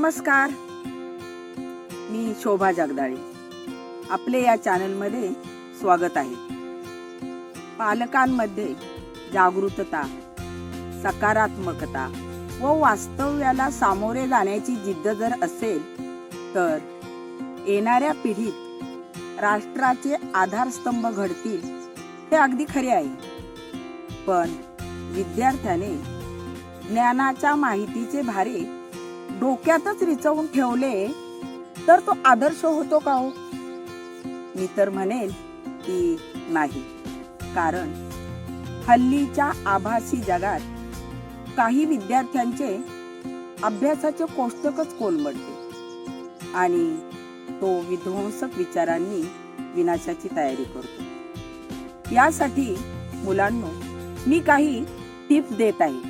नमस्कार. मी शोभा जगदाळे. आपले या चॅनलमध्ये स्वागत आहे. पालकांमध्ये जागृतता सकारात्मकता व वास्तव्याला सामोरे जाण्याची जिद्द जर असेल तर येणाऱ्या पिढीत राष्ट्राचे आधारस्तंभ घडतील हे अगदी खरे आहे. पण विद्यार्थ्याने ज्ञानाच्या माहितीचे भारे डोक्यातच रिचवून ठेवले तर तो आदर्श होतो का हो? मी तर म्हणेल की नाही. कारण हल्लीच्या आभासी जगात काही विद्यार्थ्यांचे अभ्यासाचे कोष्टकच कोलमडते आणि तो विध्वंसक विचारांनी विनाशाची तयारी करतो. यासाठी मुलांनो मी काही टिप्स देत आहे.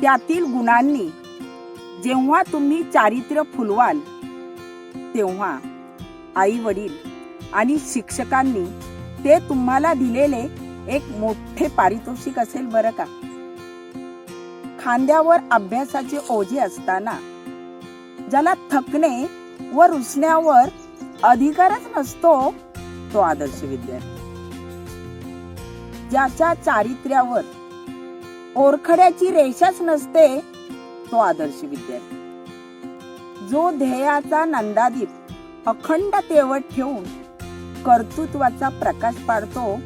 त्यातील गुणांनी जेव्हा तुम्ही चारित्र्य फुलवाल तेव्हा आई वडील आणि शिक्षकांनी ते तुम्हाला दिलेले एक मोठे पारितोषिक असेल बरं का. खांद्यावर अभ्यासाचे ओझे असताना ज्याला थकणे व रुसण्यावर अधिकारच नसतो तो आदर्श विद्यार्थी. ज्याच्या चारित्र्यावर ओरखड्याची रेषाच नसते तो आदर्श विद्यार्थी. जो ध्येयाचा नंदादीप अखंड तेवट ठेवून कर्तृत्वाचा प्रकाश पाडतो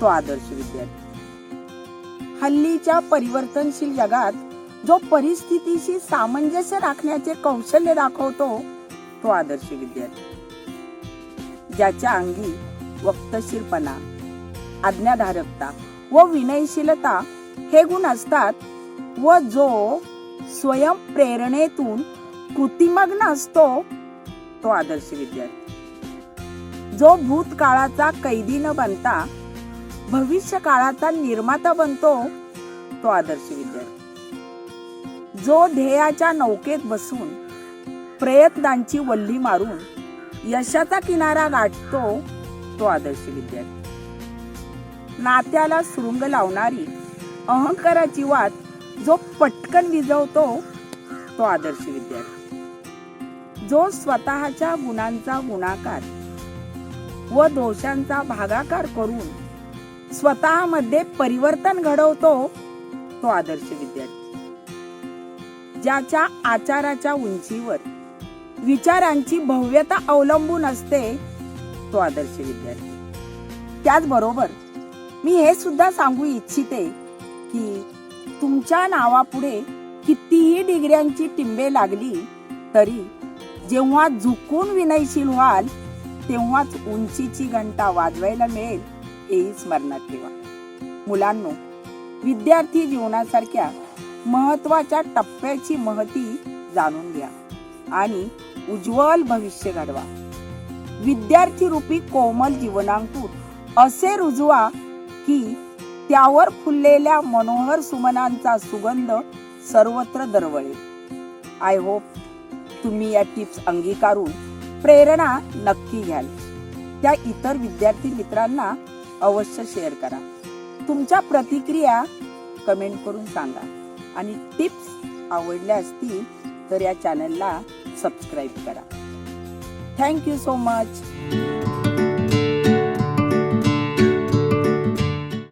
तो आदर्श विद्यार्थी. हल्लीच्या परिवर्तनशील जगात जो परिस्थितीशी सामंजस्य राखण्याचे कौशल्य दाखवतो तो आदर्श विद्यार्थी. ज्याच्या अंगी वक्तशीरपणा आज्ञाधारकता व विनयशीलता हे गुण असतात व जो स्वयं प्रेरणेतून कृतिमग्न असतो तो आदर्श विद्यार्थी. जो भूतकाळाचा कैदी न बनता भविष्य काळाचा निर्माता बनतो तो आदर्श विद्यार्थी. जो ध्येयाच्या नौकेत बसून प्रयत्नांची वल्ली मारून यशाचा किनारा गाठतो तो आदर्श विद्यार्थी. नात्याला सुरुंग लावणारी अहंकाराची वाट जो पटकन विजवतो तो आदर्श विद्यार्थी. जो स्वतःच्या गुणांचा गुणाकार व दोषांचा भागाकार करून स्वतःमध्ये परिवर्तन घडवतो तो आदर्श विद्यार्थी. ज्याच्या आचाराच्या उंचीवर विचारांची भव्यता अवलंबून असते तो आदर्श विद्यार्थी. त्याचबरोबर मी हे सुद्धा सांगू इच्छिते की तुमच्या नावापुढे कितीही डिग्र्यांची टिंबे लागली तरी जेव्हा झुकून विनयशील व्हाल तेव्हाच उंचीची घंटा वाजवायला मिळेल हेही स्मरणात ठेवा. मुलांनो विद्यार्थी जीवनासारख्या महत्त्वाच्या टप्प्याची महती जाणून घ्या आणि उज्ज्वल भविष्य घडवा. विद्यार्थी रूपी कोमल जीवनांकूर असे रुजवा की त्यावर फुललेल्या मनोहर सुमनांचा सुगंध सर्वत्र दरवळेल. आय होप तुम्ही या टिप्स अंगीकारून प्रेरणा नक्की घ्याल. त्या इतर विद्यार्थी मित्रांना अवश्य शेअर करा. तुमच्या प्रतिक्रिया कमेंट करून सांगा. आणि टिप्स आवडल्या असतील तर या चॅनलला सबस्क्राईब करा. Thank you so much